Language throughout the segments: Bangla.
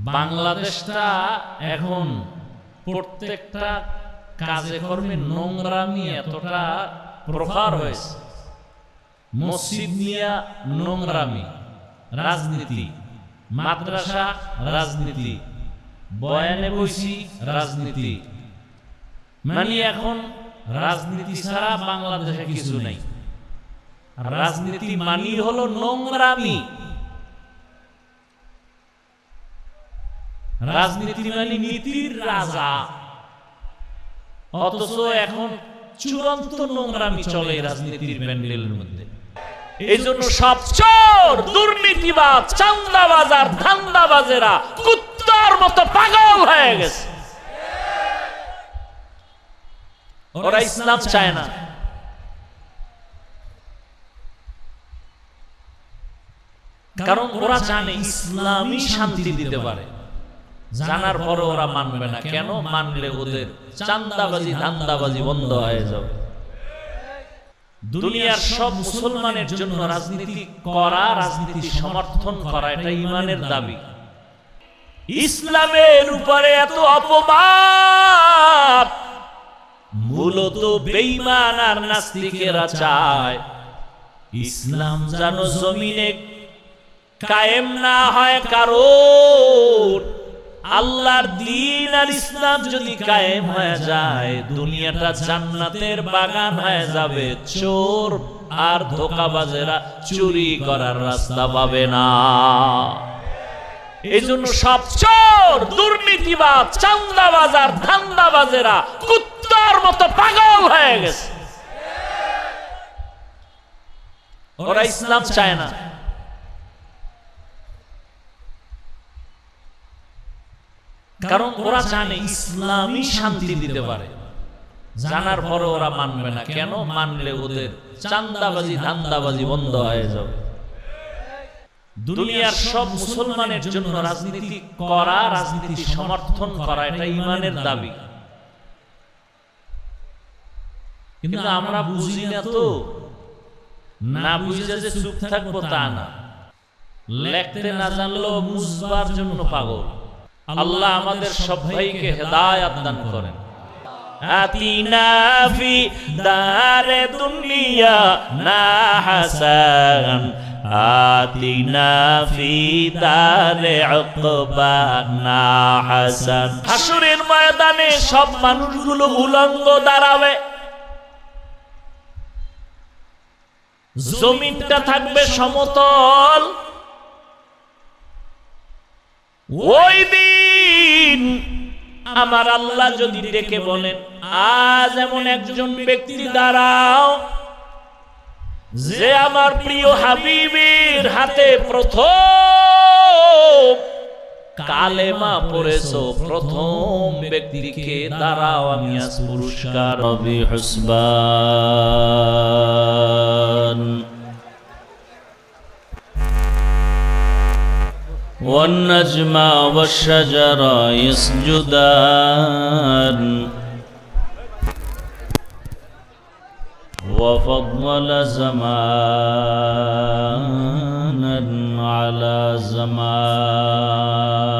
বাংলাদেশটা এখন প্রত্যেকটা কাজে কর্মে নোংরামি এতটা প্রখার হয়েছে। মসজিদ নিয়া নোংরামি, রাজনীতি, মাদ্রাসা, রাজনীতি, বয়ানে বইছি রাজনীতি। মানে এখন রাজনীতি ছাড়া বাংলাদেশে কিছু নেই। রাজনীতি মানি হলো নোংরামি। রাজনীতি মানে নীতির রাজা। অথচ এখন চূড়ান্ত নোংরামি চলে রাজনীতির প্যান্ডেলের মধ্যে। এই জন্য সব চোর ধান্দাবাজেরা কুত্তার মতো পাগল হয়ে গেছে। ওরা ইসলাম চায় না। কারণ ওরা জানে ইসলামই শান্তি দিতে পারে। জানার পরে ওরা মানবে না। কেন? মানলে ওদের চান্দাবাজি ধান্দাবাজি বন্ধ হয়ে যাবে। দুনিয়ার সব মুসলমানের জন্য রাজনীতি করা রাজনীতি সমর্থন করা এটা ইমানের দাবি। ইসলামের উপরে এত অপমান মূলত বেঈমান আর নাস্তিকেরা চায়। ইসলাম যেন জমিনে কায়েম না হয় কারণ আল্লাহর দিন আর ইসলাম যদি কায়েম হয়ে যায়, দুনিয়াটা জান্নাতের বাগান হয়ে যাবে। চোর আর ধোকাবাজেরা চুরি করার রাস্তা পাবে না। এই জন্য সব চোর, দুর্নীতিবাজ চান্দাবাজ আর ধান্দাবাজেরা কুত্তার মতো পাগল হয়ে গেছে। ওরা ইসলাম চায় না। কারণ ওরা জানে ইসলামই শান্তি দিতে পারে। জানার পরে ওরা মানবে না। কেন? মানলে ওদের চান্দাবাজি ধান্দাবাজি বন্ধ হয়ে যাবে। দুনিয়ার সব মুসলমানের জন্য রাজনীতি করা রাজনীতি সমর্থন করা এটা ইমানের দাবি। কিন্তু আমরা বুঝি না তো। না বুঝে যে চুপ থাকব তা না। লেখতে না জানলেও বুঝবার জন্য পাগল। আল্লাহ আমাদের সবাইকে হেদায়াত দান করেন। আতিনা ফি দারে দুনিয়া না হাসান। আতিনা ফি দারে উকবা না হাসান। হাসুরের ময়দানে সব মানুষগুলো উলঙ্গ দাঁড়াবে। জমিনটা থাকবে সমতল। ওই দিন আমার আল্লাহ যদি ডেকে বলেন, আজ এমন একজন ব্যক্তি দাঁড়াও যে আমার প্রিয় হাবিবের হাতে প্রথম কালেমা পড়েছ, প্রথম ব্যক্তিকে দাঁড়াও, আমি আজ পুরস্কার রবি হুসবান। والنجم والشجر يسجدان. وفضل زمانا على زمان.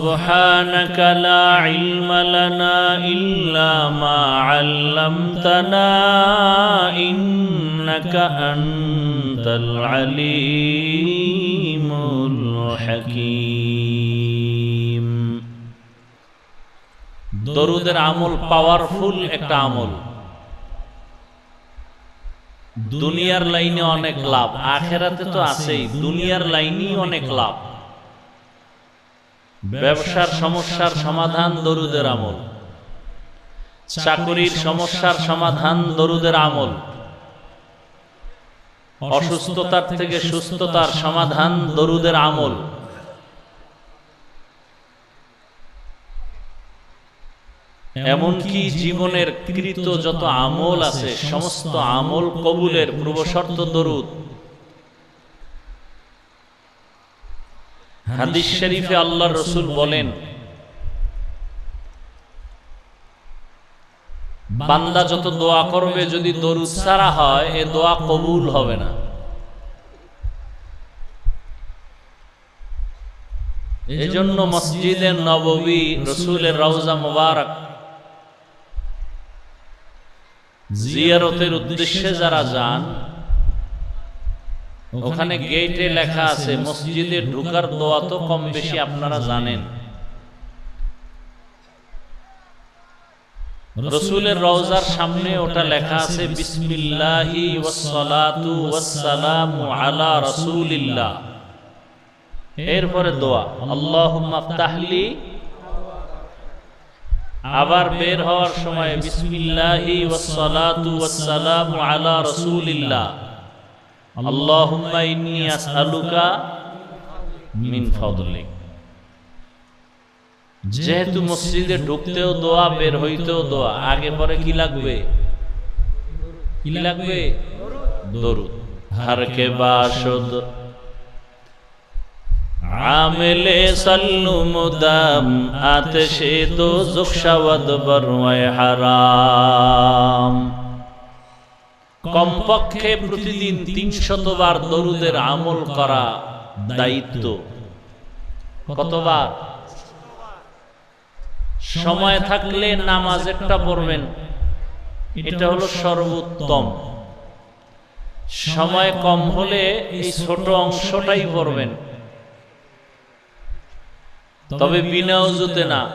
سبحانك لا علم لنا إلا ما علمتنا إنك أنت العليم الحكيم দরুদের আমল পাওয়ারফুল একটা আমল দুনিয়ার লাইনে অনেক লাভ আখেরাতে তো আছেই দুনিয়ার লাইনেই অনেক লাভ ব্যবসার সমস্যার সমাধান দরুদের আমল। চাকরির সমস্যার সমাধান দরুদের আমল। অসুস্থতার থেকে সুস্থতার সমাধান দরুদের আমল। এমনকি জীবনের কৃত যত আমল আছে, সমস্ত আমল কবুলের পূর্বশর্ত দরুদ। হাদিস শরীফে আল্লাহ রসুল বলেন বান্দা যত দোয়া করবে যদি দরুদ সারা হয় এ দোয়া কবুল হবে না। এজন্য মসজিদে নববী রসুলের রওজা মুবারক জিয়ারতের উদ্দেশ্যে যারা যান ওখানে গেটে লেখা আছে মসজিদে ঢুকার দোয়া তো কম বেশি আপনারা জানেন। রসুলের রওজার সামনে ওটা লেখা আছে বিসমিল্লাহি ওয়াসসালাতু ওয়াসসালামু আলা রাসূলিল্লাহ। এরপরে দোয়া আল্লাহুম্মা আফতাহলি আবার বের হওয়ার সময় বিসমিল্লাহি ওয়াসসালাতু ওয়াসসালামু আলা রাসূলিল্লাহ। মিন যেহেতু মসজিদে ঢুকতেও দোয়া, বের হইতেও দোয়া, আগে পরে কি লাগবে? কি লাগবে? দরুদ। হর কে বাসদ? আমেলে সাল্লু মুদাম আতশে দো জুকশাওয়াদ বরওয়ায় হারাম। কমপক্ষে প্রতিদিন তিনশত বার দরুদের আমল করা দায়িত্ব। কতবার? সময় থাকলে নামাজ একটা পড়বেন। এটা হলো সর্বোত্তম। সময় কম হলে এই ছোট অংশটাই পড়বেন। তবে বিনা উজুতে না।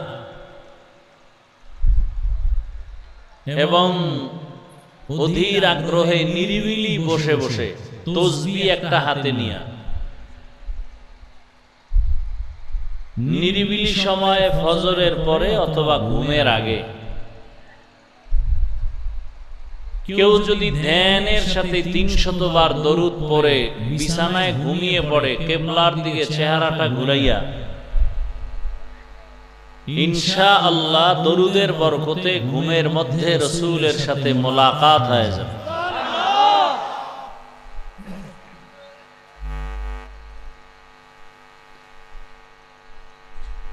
এবং অধীর আগ্রহে নিরিবিলি বসে বসে তসবি একটা হাতে নিয়া। নিরিবিলি সময়ে ফজরের পরে অথবা ঘুমের আগে। কেউ যদি ধ্যানের সাথে তিনশত বার দরুদ পরে বিছানায় ঘুমিয়ে পড়ে, কেবলার দিকে চেহারাটা ঘুরাইয়া ইনশা আল্লাহ দরুদের বরকতে ঘুমের মধ্যে রসুলের সাথে মোলাকাত হয়ে যাবে।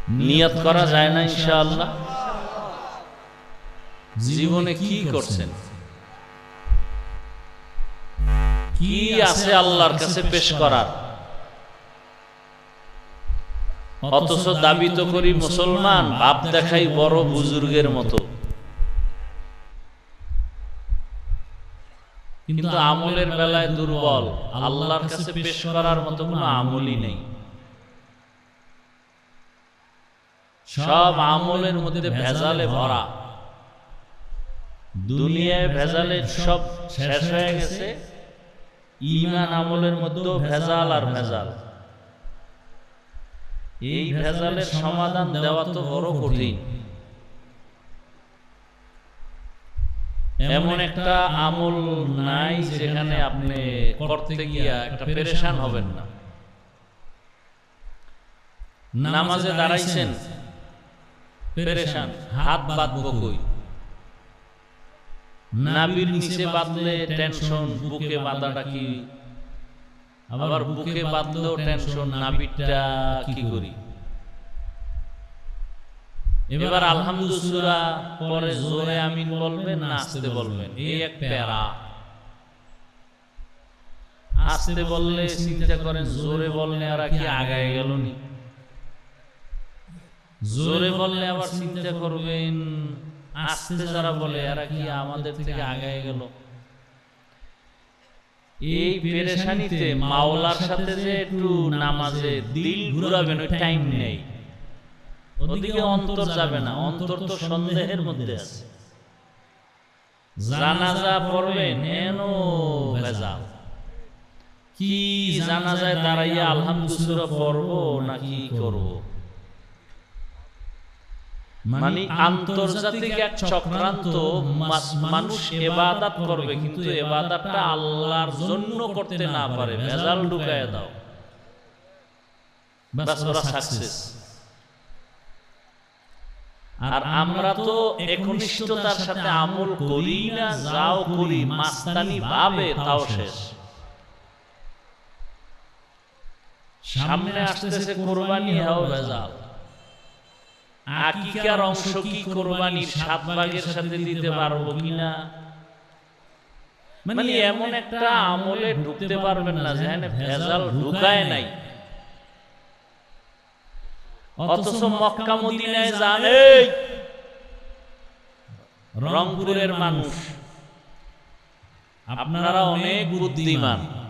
নিয়ত করা যায় না ইনশাআল্লাহ। জীবনে কি করছেন? কি আছে আল্লাহর কাছে পেশ করার? অথচ দাবি তো করি মুসলমান বাপ দেখাই বড় বুজুর্গের মতো। কিন্তু আমলের বেলায় দুর্বল আল্লাহর কাছে পেশ করার মতো কোনো আমলই নেই। সব আমলের মধ্যে ভেজালে ভরা। দুনিয়ায় ভেজালে সব শেষ হয়ে গেছে। ইমান আমলের মধ্যেও ভেজাল আর ভেজাল। এই ভেজালের সমাধান দেওয়া তো বড় কঠিন। এমন একটা আমল নাই যেখানে আপনি করতে গিয়া একটা পেরেশান হবেন না। নামাজে দাঁড়াইছেন পেরেশান হাত বাঁধবো কই? নাবির নিচে বাঁধলে টেনশন বুকে বাঁধাটা কি আবার বুকে টেনশন কি করি? এবার আলহামদুলিল্লাহ পরে জোরে আমিন বলবেন না আসতে বলবেন এই এক প্যারা। আসতে বললে চিন্তা করেন জোরে বললে আর কি আগায় গেল নি জোরে বললে আবার চিন্তা করবেন আসতে যারা বলে এরা কি আমাদের থেকে আগায় গেল? এই পেরেশানিতে মাওলার সাথে যে একটু নামাজে দিল ঘুরাবেন ওই টাইম নেই। ওদিকে অন্তর যাবে না অন্তর তো সন্দেহের মধ্যে আছে। জানাজা পড়বেন এন ভেজাল। কি জানাজায় দাঁড়াইয়া আলহামদুলিল্লাহ পড়ব নাকি করব? মানে আন্তর্জাতিক এক চক্রান্ত মানুষ এবাদাত করবে কিন্তু এবাদাতটা আল্লাহর জন্য করতে না পারে। ভেজাল ঢুকায় দাও। সাকসেস আর আমরা তো একনিষ্ঠতার সাথে আমল করি না যাও করি মাস্তানি ভাবে তাও শেষ। সামনে আসতেছে কোরবানি হাও ভেজাল। আকিকার অংশ কি কোরবানির সাত ভাগের সাথে দিতে পারব কিনা? মানে এমন একটা আমলে ঢুকতে পারবেন না যেখানে ভেজাল ঢুকায় নাই। অথচ মক্কা মদিনায় এই রংপুরের মানুষ। আপনারা অনেক বুদ্ধিমান।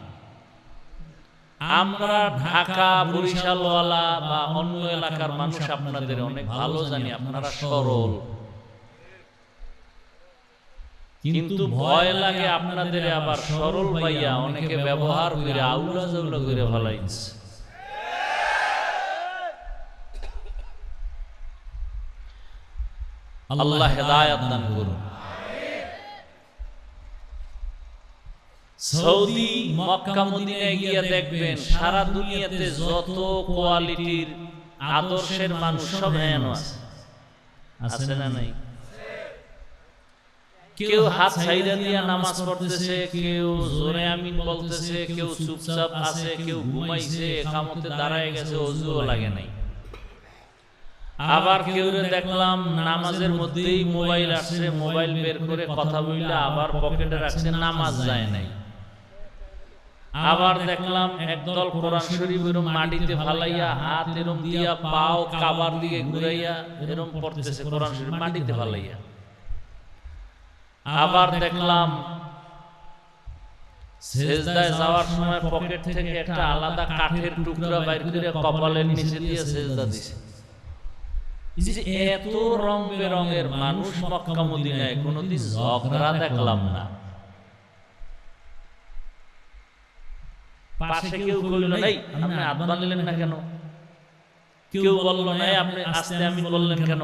আমরা ঢাকা বরিশালওয়ালা বা অন্য এলাকার মানুষ আপনাদের অনেক ভালো জানি, আপনারা সরল। কিন্তু ভয় লাগে আপনাদের আবার সরল পাইয়া অনেকে ব্যবহার করে আউলা জাউলা করে ফেলাইছে আল্লাহ হেদায়াত দান করুন। সৌদি মক্কা মদিনায় গিয়ে দেখবেন সারা দুনিয়াতে যত কোয়ালিটির আদর্শের মানুষ সব হেন আছে। আছে না নাই? কেউ হাত ছাইরা দিয়া নামাজ পড়তেছে, কেউ জোরে আমিন বলতেছে, কেউ চুপচাপ আছে, কেউ ঘুমাইছে একামতে দাঁড়ায় গেছে, অজুও লাগে নাই। আবার কেউ দেখলাম নামাজের মধ্যেই মোবাইল আসছে, মোবাইল বের করে কথা বললে আবার পকেটে রাখছে, নামাজ যায় নাই। আবার দেখলাম একদল কোরআন শরীফ এরম মাটিতে ফালাইয়া হাত এরম দিয়া পাও কাবার দিকে ঘুরাইয়া এরম পড়তেছে কোরআন শরীফ মাটিতে ফালাইয়া আবার দেখলাম সেজদায় যাওয়ার সময় পকেট থেকে একটা আলাদা কাঠের টুকরা বাইর করে কপালের নিচে দিয়ে সেজদা দিছে। এত রং বেরঙের মানুষ মক্কা মদিনায় কোনোদিন ঝগড়া দেখলাম না। পাশে কেউ কইল নাই আপনি হাত বাঁধলেন না কেন? কেউ বলল নাই আপনি আস্তে আমি বললেন কেন?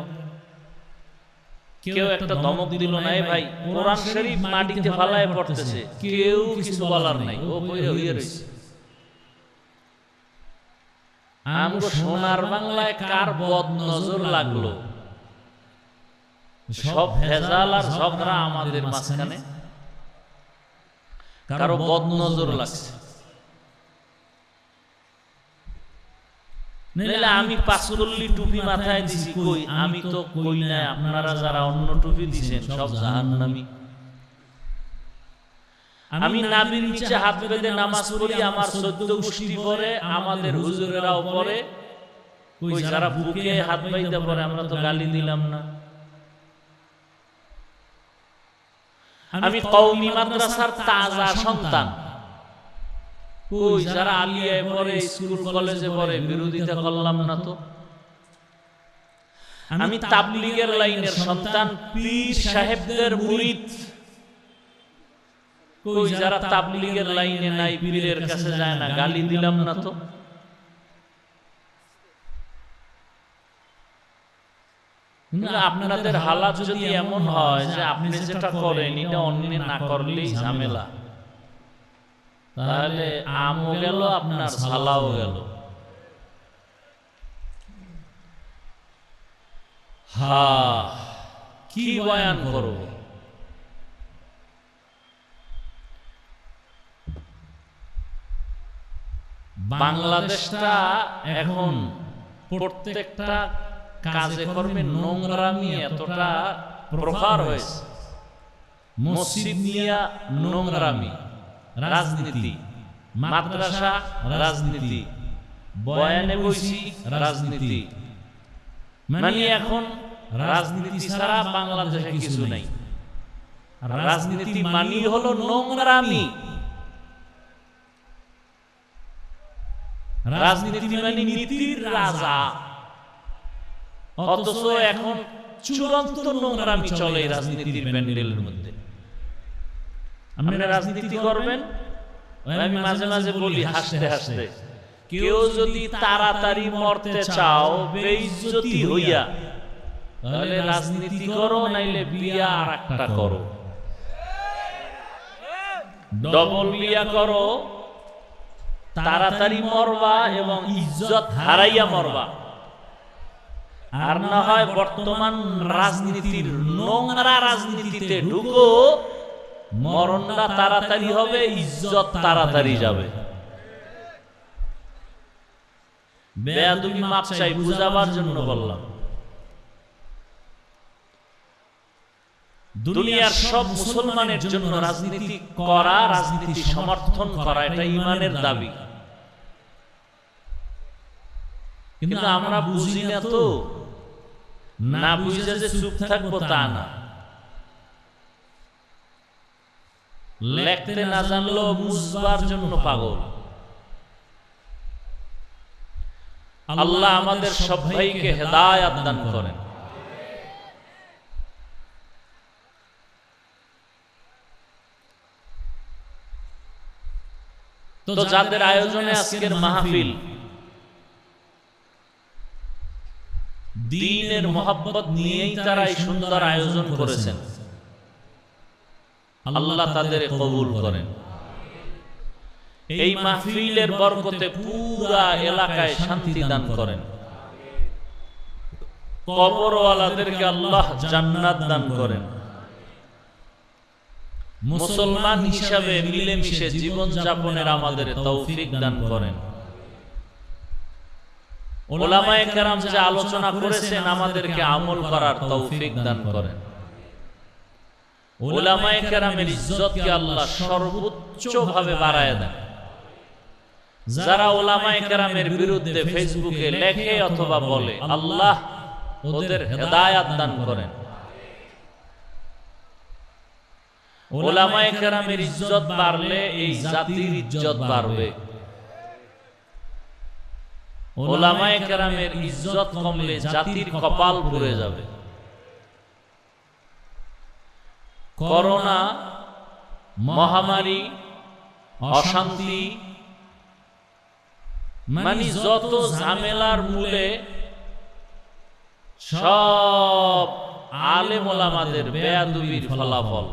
কেউ একটা ধমক দিল নাই ভাই। কোরআন শরীফ মাটিতে ফালায় পড়তেছে। কেউ কিছু বলার নাই ও বইরে হইয়া রইছে। আমগো সোনার বাংলায় কার বদ নজর লাগল? সব ভেজাল আর ঝগড়া আমাদের মাঝখানে। কারও বদ নজর লাগছে। নাইলে আমি পাঁচকল্লি টুপি মাথায় দিছি কই? আমি তো কই না আপনারা যারা অন্য টুপি দিছেন সব জাহান্নামী। আমি নাবির নিচে হাত বেঁধে নামাজ পড়ি আমার চোদ্দ গোষ্ঠী পরে আমাদের হুজুরেরাও পরে। যারা বুকে হাত বাইতে পরে আমরা তো গালি দিলাম না। আমি কওমি মাদ্রাসার তাজা সন্তান। ওই যারা আলিয়ায় পড়ে স্কুল কলেজে পড়ে বিরোধিতা করলাম না তো। আমি তাবলিগের লাইনের সন্তান পীর সাহেবদের মুরিদ। কই যারা তাবলিগের লাইনে নাই পীরের কাছে যায় না গালি দিলাম না তো। আপনাদের হালাত যদি এমন হয় যে আপনি যেটা করেন এটা অন্য না করলেই ঝামেলা। তাহলে আমও গেল আপনার সালাও গেল। হা কি বয়ান করব? বাংলাদেশটা এখন প্রত্যেকটা কাজে কর্মে নোংরামি এতটা প্রকার হয়েছে। মসজিদ নিয়া নোংরামি। রাজনীতি মাদ্রাসা রাজনীতি বয়ানে বইছি রাজনীতি। মানে এখন রাজনীতি ছাড়া বাংলাদেশে কিছু নাই। রাজনীতি মানি হলো নোংরামি। রাজনীতি মানে নীতির রাজা। অথচ এখন চূড়ান্ত নোংরামি চলে রাজনীতির প্যান্ডেলের মধ্যে। আপনি রাজনীতি করবেন আমি মাঝে মাঝে বলি হাসতে হাসতে কেউ যদি তাড়াতাড়ি মরতে চাও বেইজ্জতি হইয়া তাহলে রাজনীতি করো নাইলে বিয়া আর একটা করো। ডবল বিয়া করো তাড়াতাড়ি মরবা এবং ইজ্জত হারাইয়া মরবা। আর না হয় বর্তমান রাজনীতির নোংরা রাজনীতিতে ঢুকো মরণটা তাড়াতাড়ি হবে, ইজ্জত তাড়াতাড়ি যাবে। বুঝাবার জন্য বললাম। দুনিয়ার সব মুসলমানের জন্য রাজনীতি করা, রাজনীতি সমর্থন করা, এটা ইমানের দাবি। কিন্তু আমরা বুঝি না তো, না বুঝে যে চুপ থাকব তা না। লেখতে না জানলো বুঝবার জন্য পাগল। আল্লাহ আমাদের সবাইকে হেদায়াত দান করেন। তো যাদের আয়োজনে আজকের মাহফিল দিনের মোহাব্বত নিয়েই তারা এই সুন্দর আয়োজন করেছেন। আল্লাহ তাদের কবুল করেন। এই মাহফিলের বরকতে পুরা এলাকায় শান্তি দান করেন। কবরওয়ালাদেরকে আল্লাহ জান্নাত দান করেন। মুসলমান হিসাবে মিলেমিশে জীবন যাপনের আমাদের তৌফিক দান করেন। ওলামায়ে কেরাম যে আলোচনা করেছেন আমাদেরকে আমল করার তৌফিক দান করেন। ওলামায়ে কেরামের ইজ্জতকে আল্লাহ সর্বোচ্চ বাড়ায় দেন। যারা ওলামায়ে কেরামের বিরুদ্ধে ফেসবুকে লেখে অথবা বলে, আল্লাহ ওদের হেদায়াত দান করেন। ওলামায়ে কেরামের ইজ্জত বাড়লে এই জাতির ইজ্জত বাড়বে। ওলামায়ে কেরামের ইজ্জত কমলে জাতির কপাল পুড়ে যাবে। করোনা, মহামারী, অশান্তি মানে যত ঝামেলার মূলে সব আলেম ওলামাদের বেয়াদুবির ফলাফল।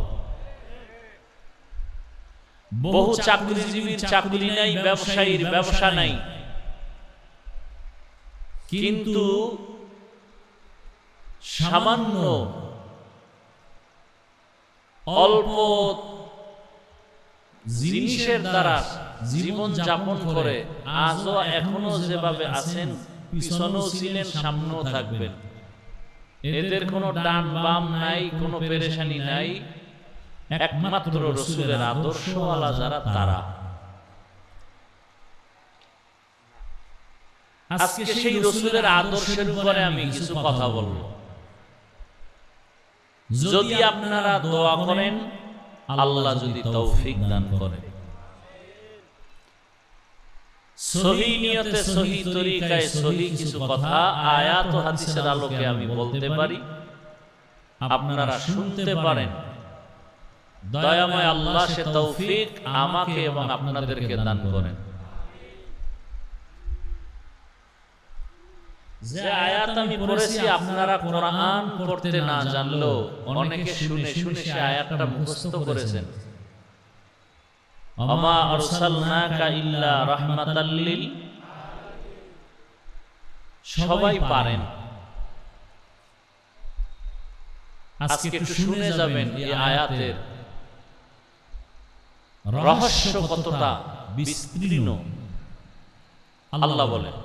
বহু চাকরিজীবীর চাকরি নাই, ব্যবসায়ীর ব্যবসা নাই। কিন্তু সামান্য অল্প জিনিসের দ্বারা জীবন যাপন করে আজও এখনও যেভাবে আছেন পিছনেও ছিলেন সামনেও থাকবেন। এদের কোনো ডান বাম নাই কোনো পেরেশানি নাই। একমাত্র রসুলের আদর্শওয়ালা যারা তারা। আজকে সেই রসুলের আদর্শের উপরে আমি কিছু কথা বলব। যদি আপনারা দোয়া করেন, আল্লাহ যদি তৌফিক দান করেন সহি নিয়তে সহি তরিকায় সহি কিছু কথা, আয়াত হাদিসের আলোকে আমি বলতে পারি। আপনারা শুনতে পারেন। দয়াময় আল্লাহ সে তৌফিক আমাকে এবং আপনাদেরকে দান করেন। যে আয়াত আমি পড়েছি আপনারা কোরআন পড়তে না জানলো অনেকে শুনে শুনে সে আয়াতটা মুখস্থ করেছেন। আমা আরসালনাকা ইল্লা রাহমাতাল লিল। সবাই পারেন। আজকে একটু শুনে যাবেন এই আয়াতের রহস্য কতটা বিস্তীর্ণ। আল্লাহ বলেন।